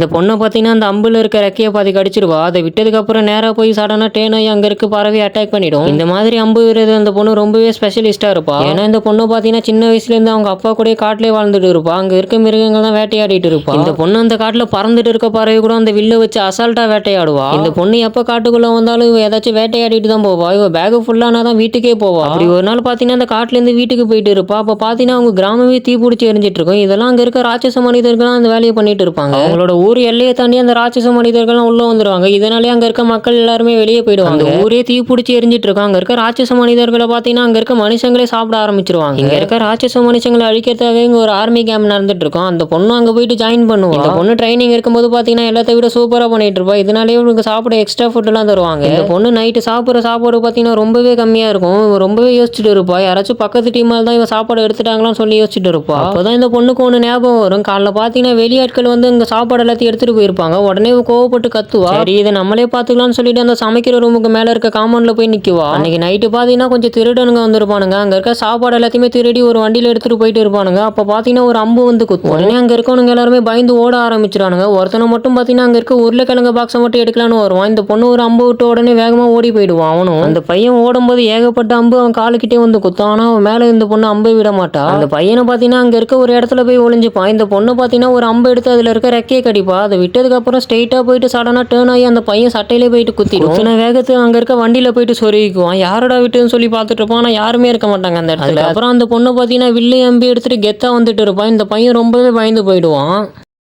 இந்த பொண்ணை பார்த்தீங்கன்னா அந்த அம்புல இருக்க ரெக்கையை பாதி கடிச்சிருவா. அதை விட்டதுக்கு அப்புறம் போய் சடனாக டேனாய் அங்கே இருக்க பறவை அட்டாக் பண்ணிடும். இந்த மாதிரி அம்பு விடுறது அந்த பொண்ணு ரொம்பவே ஸ்பெஷலிஸ்ட்டாக இருப்பா. ஏன்னா இந்த பொண்ணு பார்த்தீங்கன்னா சின்ன வயசுலேருந்து அவங்க அப்பா கூடயே காட்டிலே வாழ்ந்துட்டு இருப்பா. அங்கே இருக்க மிருகங்கள் தான் வேட்டையாடிட்டு இருப்பா. இந்த பொண்ணு அந்த காட்டில் பறந்துட்டு இருக்க பறவை கூட அந்த வில்ல வச்சு அசால்ட்டாக வேட்டையாடுவா. இந்த பொண்ணு எப்போ காட்டுக்குள்ளே வந்தாலும் இவ ஏதாச்சும் வேட்டையாடிட்டு தான் போவா. இவ பேக் ஃபுல்லானா தான் வீட்டுக்கே போவா. அப்படி ஒரு நாள் பார்த்தீங்கன்னா அந்த காட்டிலேருந்து வீட்டுக்கு போயிட்டு இருப்பா. அப்போ பார்த்தீங்கன்னா அவங்க கிராமமே தீ பிடிச்சி எரிஞ்சிட்டு இருக்கும். இதெல்லாம் அங்கே இருக்க ராட்சச மனிதர்கள் அந்த வேலையை பண்ணிட்டு இருப்பாங்க. அவங்களோட ஊர் எல்லையை தாண்டி அந்த ராட்சச மனிதர்கள்லாம் உள்ள வந்துருவாங்க. இதனாலே அங்க இருக்க மக்கள் எல்லாருமே வெளியே போயிடுவாங்க. அந்த ஊரே தீ பிடிச்சி எரிஞ்சிட்டு இருக்கும் அங்க இருக்க ராட்சச மனிதர்களை பார்த்தீங்கன்னா அங்க இருக்க மனுஷங்களே சாப்பிட ஆரம்பிச்சிருவாங்க. இங்க இருக்க ராட்சச மனுஷங்களை அழிக்கிறதுக்காக இங்க ஒரு ஆர்மி கேம்ப் நடந்துட்டு இருக்கும். அந்த பொண்ணு அங்க போயிட்டு ஜாயின் பண்ணுவா. இந்த பொண்ணு ட்ரைனிங் இருக்கும்போது பார்த்தீங்கன்னா எல்லாத்த விட சூப்பரா பண்ணிட்டு இருப்பா. இதனாலே இவங்களுக்கு சாப்பிட எக்ஸ்ட்ரா ஃபுட் எல்லாம் தருவாங்க. இந்த பொண்ணு நைட்டு சாப்பிட்ற சாப்பாடு பார்த்தீங்கன்னா ரொம்பவே கம்மியா இருக்கும். ரொம்பவே யோசிச்சுட்டு இருப்பா. யாராச்சும் பக்கத்து டீமால் தான் இவ சாப்பாடு எடுத்துட்டாங்களான்னு சொல்லி யோசிச்சுட்டு இருப்பா. அப்போதான் இந்த பொண்ணுக்கு ஒன்று ஞாபகம் வரும். காலைல பார்த்தீங்கன்னா வெளியாட்கள் வந்து இங்க சாப்பாடு எல்லாத்தையும் எடுத்துட்டு போயிருப்பாங்க. உடனே கோவப்பட்டு கத்துவா. சரி இதை நம்மளே பார்த்துக்கலாம்னு சொல்லிட்டு அந்த சமைக்கிற ரூமுக்கு மேல இருக்க காம்பவுண்ட்ல போய் நிக்குவா? அன்னைக்கு நைட்டு பார்த்தீங்கன்னா கொஞ்சம் திருடனுங்க வந்திருப்பானுங்க. அங்க இருக்க சாப்பாடு எல்லாத்தையுமே திருடி ஒரு வண்டியில எடுத்துட்டு போயிட்டு இருப்பானுங்க. அப்ப பார்த்தீங்கன்னா ஒரு அம்பு வந்து குத்தும். உடனே அங்க இருக்கவனுங்க எல்லாருமே பயந்து ஓட ஆரம்பிச்சிடானுங்க ஒருத்தனை மட்டும் பார்த்தீங்கன்னா அங்க இருக்க உருளைக்கிழங்கு பாக்ஸை மட்டும் எடுக்கலான்னு வருவான். இந்த பொண்ணு ஒரு அம்பு விட்டு உடனே வேகமா ஓடி போயிடுவான் அவனும். அந்த பையன் ஓடும்போது ஏகப்பட்ட அம்பு அவன் காலுக்கிட்டே வந்து குத்தும். ஆனா அவன் மேல இந்த பொண்ணு அம்பை விட மாட்டா. அந்த பையனை பார்த்தீங்கன்னா அங்க இருக்க ஒரு இடத்துல போய் ஒளிஞ்சுப்பான். இந்த பொண்ணு பார்த்தீங்கன்னா ஒரு அம்பு எடுத்து அதுல இருக்க ரெக்கையை கடிப்பா அதை விட்டதுக்கு அப்புறம் ஸ்ட்ரெயிட்டா போயிட்டு சடனா டேர்ன் ஆகி அந்த பையன் சட்டையிலே போயிட்டு குத்திடும். குத்தின வேகத்துக்கு அங்க இருக்க வண்டியில போயிட்டு சொருகிக்குவான். யாரோட விட்டுன்னு சொல்லி பார்த்துட்டு இருப்பான். ஆனா யாருமே இருக்க மாட்டாங்க அந்த இடத்துல அப்புறம் அந்த பொண்ணு பார்த்தீங்கன்னா வில்லு எம்பி எடுத்துட்டு கெத்தா வந்துட்டு இருப்பான். இந்த பையன் ரொம்பவே பயந்து போயிடுவான்.